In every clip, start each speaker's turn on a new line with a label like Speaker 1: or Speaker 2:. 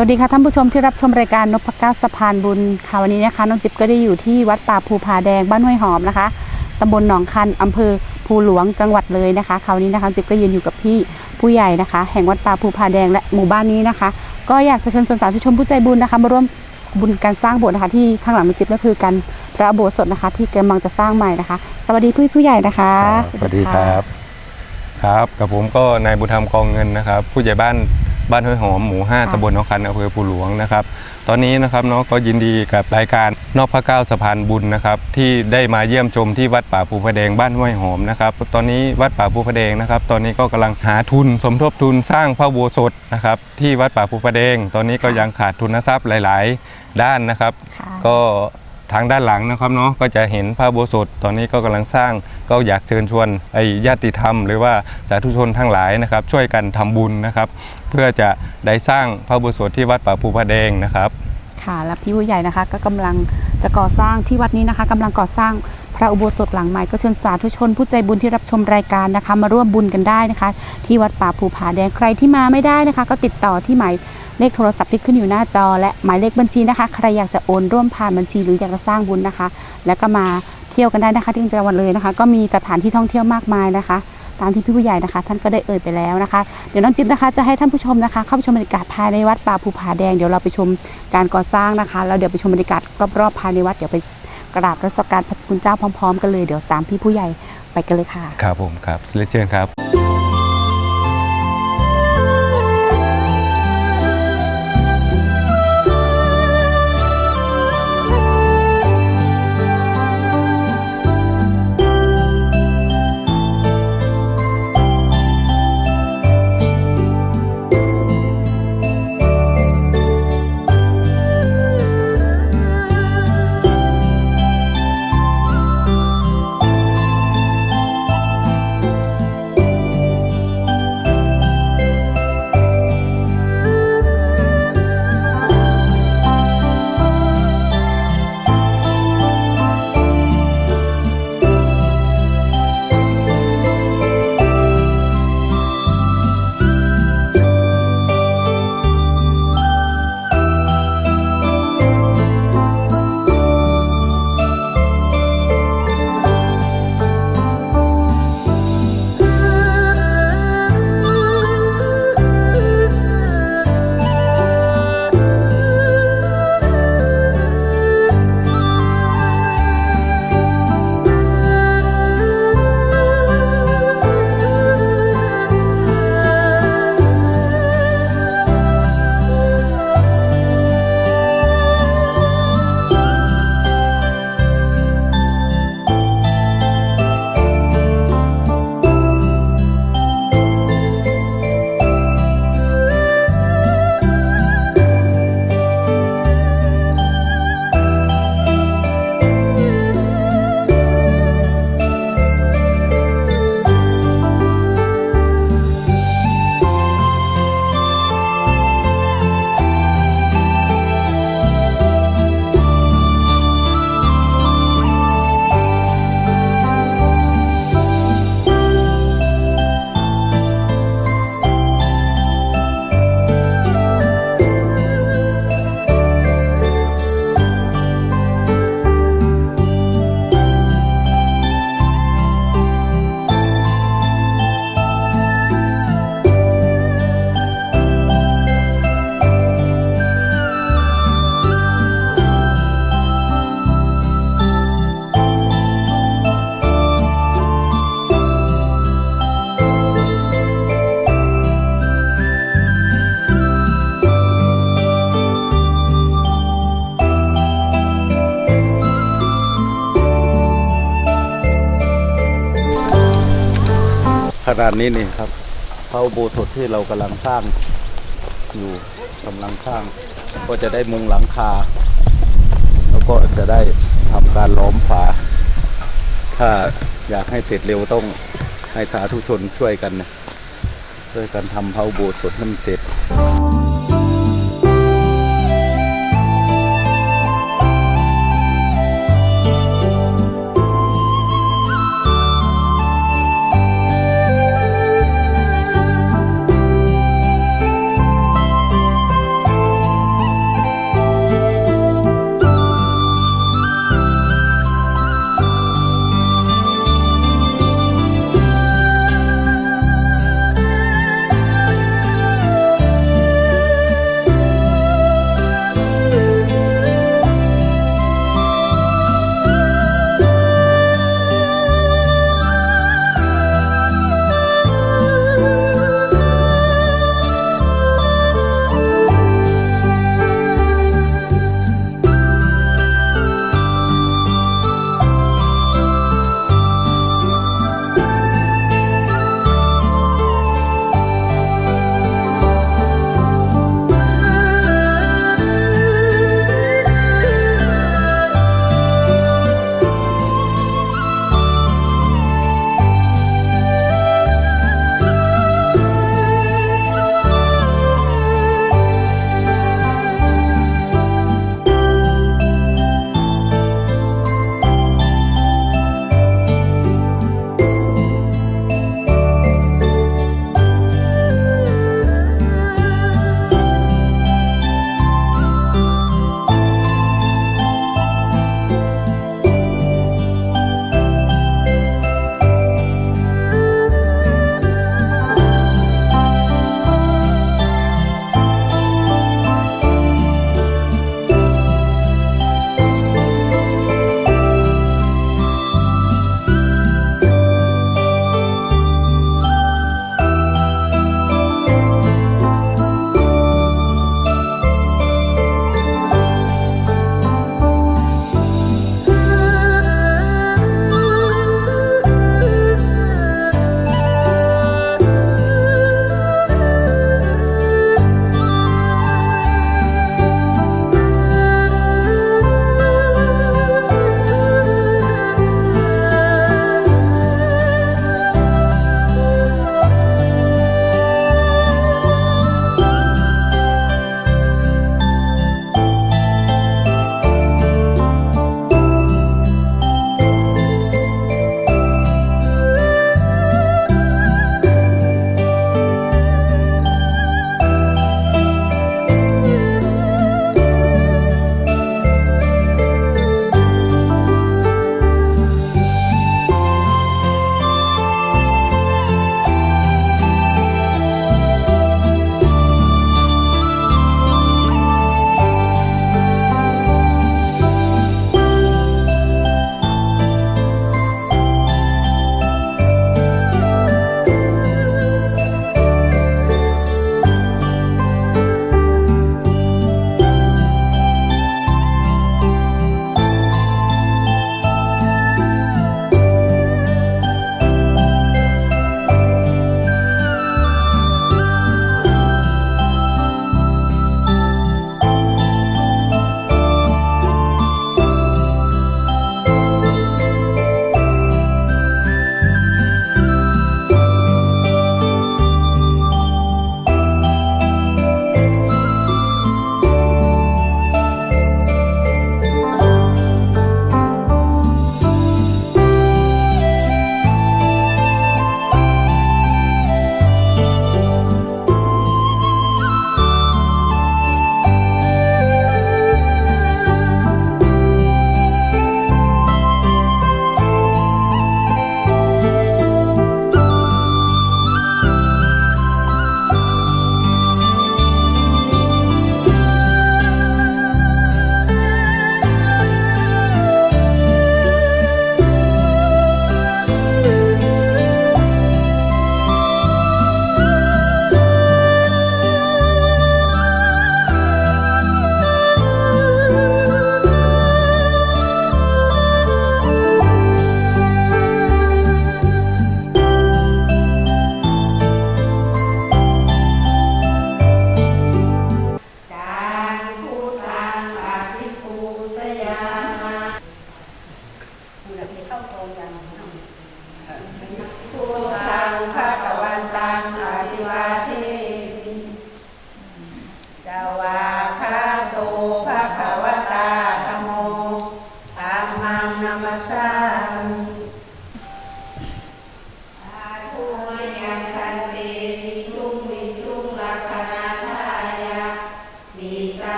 Speaker 1: วัสดีค่ะท่านผู้ชมที่รับชมรายการนพก้าสะพานบุญค่ะวันนี้นะคะน้องจิ๊บก็ได้อยู่ที่วัดป่าภูผาแดงบ้านห้วยหอมนะคะตำบลหนองคันอำเภอภูหลวงจังหวัดเลยนะคะคราวนี้นะคะจิ๊บก็ยืนอยู่กับพี่ผู้ใหญ่นะคะ แห่งวัดป่าภูผาแดงและหมู่บ้านนี้นะคะ ก็อยากจะเชิญชวนสาธุชนผู้ใจบุญนะคะมาร่วมบุญการสร้างโบสถ์นะคะที่ข้างหลังน้องจิ๊บก็คือการพระโบสถ์นะคะที่กำลังจะสร้างใหม่นะคะ สวัสดีพี่ผู้ใหญ่นะคะ
Speaker 2: สวัสดีครับ ครับกับผมก็นายบุญธรรมกองเงินนะครับ ผู้ใหญ่บ้าน บ้านห้วยหอมหมู่5ตำบลหนองคันอำเภอภูหลวงนะครับ ตอนนี้นะครับเนาะก็ยินดีกับรายการนอกพระเก้าสะพานบุญนะครับที่ได้มาเยี่ยมชมที่วัดป่าภูพระแดงบ้านห้วยหอมนะครับ ตอนนี้วัดป่าภูพระแดงนะครับ ตอนนี้ก็กำลังหาทุนสมทบทุนสร้างพระอุโบสถนะครับที่วัดป่าภูพระแดง ตอนนี้ก็ยังขาดทุนทรัพย์หลาย ๆ ด้านนะครับ
Speaker 1: ค่ะ
Speaker 2: ก็ ทางด้านหลังนะครับเนาะก็จะเห็นพระโบสถตอนนี้ก็กำลังสร้างก็อยากเชิญชวนไอ้ญาติธรรม หรือว่าสาธุชนทั้งหลายนะครับ ช่วยกันทำบุญนะครับ เพื่อจะได้สร้างพระโบสถที่วัดป่าภูพระแดงนะครับ
Speaker 1: ค่ะและพี่ผู้ใหญ่นะคะ ก็กำลังจะก่อสร้างที่วัดนี้นะคะกำลังก่อสร้างพระอุโบสถหลังใหม่ก็เชิญสาธุชนผู้ใจบุญที่รับชมรายการนะคะ มาร่วมบุญกันได้นะคะ ที่วัดป่าภูผาแดงใครที่มาไม่ได้นะคะ ก็ติดต่อที่หมาย เลขโทรศัพท์ที่ขึ้นอยู่หน้าจอ และหมายเลขบัญชีนะคะ ใครอยากจะโอนร่วมผ่านบัญชีหรืออยากจะสร้างบุญนะคะ แล้วก็มาเที่ยวกันได้นะคะ ที่จังหวัดเลยนะคะ ก็มีสถานที่ท่องเที่ยวมากมายนะคะ ตามที่พี่ผู้ใหญ่นะคะ ท่านก็ได้เอ่ยไปแล้วนะคะ เดี๋ยวน้องจิ๊บนะคะ จะให้ท่านผู้ชมนะคะ เข้าไปชมบรรยากาศภายในวัดป่าภูผาแดง เดี๋ยวเราไปชมการก่อสร้างนะคะ แล้วเดี๋ยวไปชมบรรยากาศรอบๆภายในวัด เดี๋ยวไปกราบรัศการพระคุณเจ้าพร้อม ๆ กันเลย เดี๋ยวตามพี่ผู้ใหญ่ไปกันเลยค่ะ
Speaker 2: ครับผมครับเรียนเชิญครับ
Speaker 3: ขนาดนี้นี่ครับพระอุโบสถที่เรากำลังสร้างอยู่กำลังสร้าง ก็จะได้มุงหลังคา แล้วก็จะได้ทำการล้อมฝา ถ้าอยากให้เสร็จเร็วต้องให้สาธุชนช่วยกันนะช่วยกันทำพระอุโบสถให้
Speaker 4: มันเสร็จ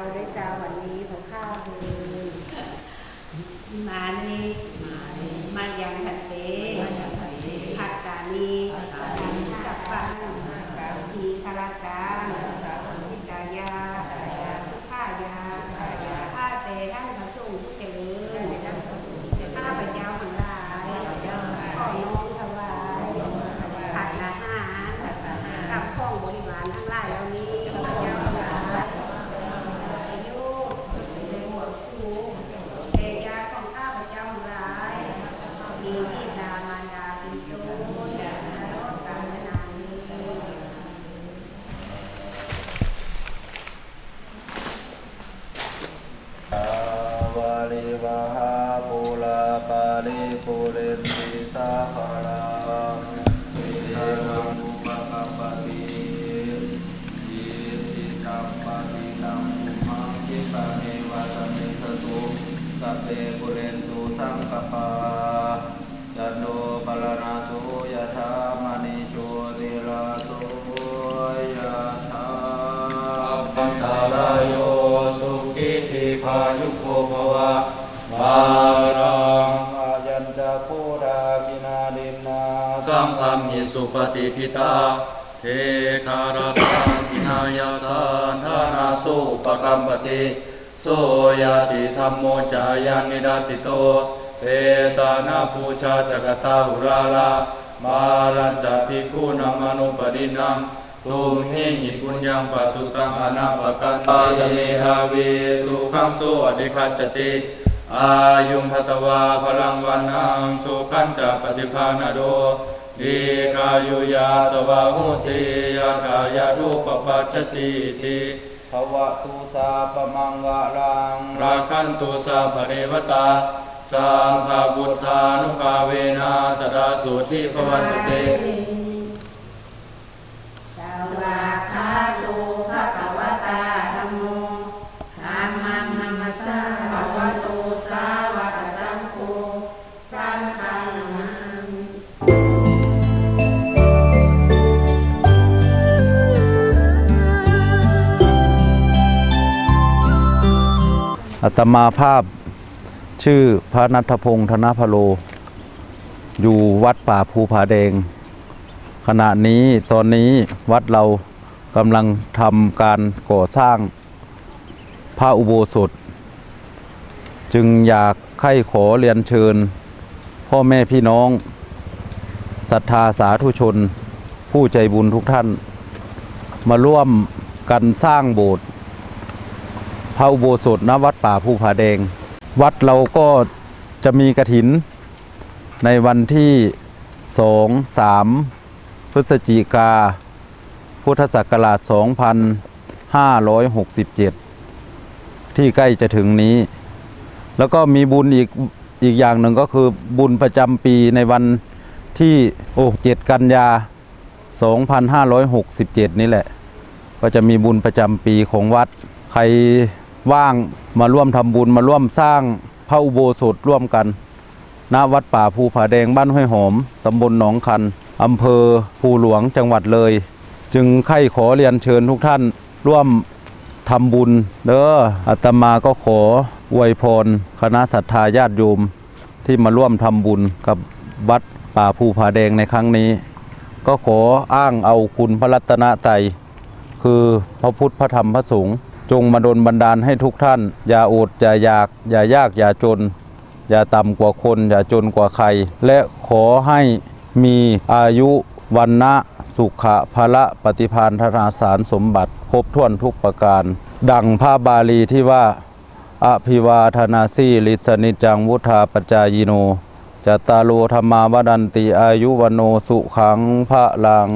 Speaker 4: ร สัพเพ
Speaker 3: ปุเรนตุสังกปาจันโนปลนาสุยธามณิโชติลาโสยธา
Speaker 5: ปัตตาลายโยสุขิติพายุโกภวะบารัง
Speaker 3: อายัญจะโครากินาดินนา
Speaker 5: สังฆมิสุปฏิปิตาเทคารตากินายาสานธานาสุปกัมปติ โสยติธรรมโมจายันนิดาสิโตเปตานาภูชาจักตาหุราลามารัญจภิกขุนังมนุปดินังตุมหิหิปุญญังปัสสุตังอนาปกันตายเมหาเวสุขังโสอธิคัจติอายุงพัตวาพลังวันนังสุขันจะปฏิภาณโดดีกายุยาสวาหุติยากายาทุปปัจจติติ
Speaker 3: ภวะตุสาปมังวะรัง
Speaker 5: ราคันตุสาภเรวตาสาภาบุทธานุภาเวนาสดาสุทิภวันตุเต
Speaker 3: อัตมาภาพชื่อพระนัทพงศ์ธนพโล อยู่วัดป่าภูผาแดง ขณะนี้ตอนนี้วัดเรากำลังทำการก่อสร้างพระอุโบสถ จึงอยากใคร่ขอเรียนเชิญ พ่อแม่พี่น้องศรัทธาสาธุชน ผู้ใจบุญทุกท่าน มาร่วมกันสร้างโบสถ์ ระอุโบสถณวัดป่าภูผาแดง วัดเราก็จะมีกระถิน ในวันที่สองสามพฤศจิกา พุทธศักราช 2567 ที่ใกล้จะถึงนี้ แล้วก็มีบุญอีกอีกอย่างหนึ่งก็คือบุญประจำปีในวันที่โอ้เจ็ดกันยา 2567 นี่แหละ ก็จะมีบุญประจำปีของวัดใคร ว่างมาร่วมทำบุญมาร่วมสร้างพระอุโบสถร่วมกัน ณวัดป่าภูผาแดงบ้านห้วยหอมตำบลหนองคันอำเภอภูหลวงจังหวัดเลย จึงใคร่ขอเรียนเชิญทุกท่านร่วมทำบุญเด้ออาตมาก็ขออวยพรคณะศรัทธาญาติโยมที่มาร่วมทำบุญกับวัดป่าภูผาแดงในครั้งนี้ ก็ขออ้างเอาคุณพระรัตนตรัยคือพระพุทธพระธรรมพระสงฆ์ จงมาดลบันดาลให้ทุกท่าน อย่าอดอย่าอยากอย่ายากอย่าจน อย่าต่ำกว่าคน อย่าจนกว่าใคร และขอให้มีอายุวันนะสุขะภละปฏิพานธนาสารสมบัติ ครบถ้วนทุกประการ ดังพระบาลีที่ว่าอภิวาธนาสีลิสนิจังวุธาปจายโนจตตาโลธรรมาวดันติอายุวโนสุขังพระลัง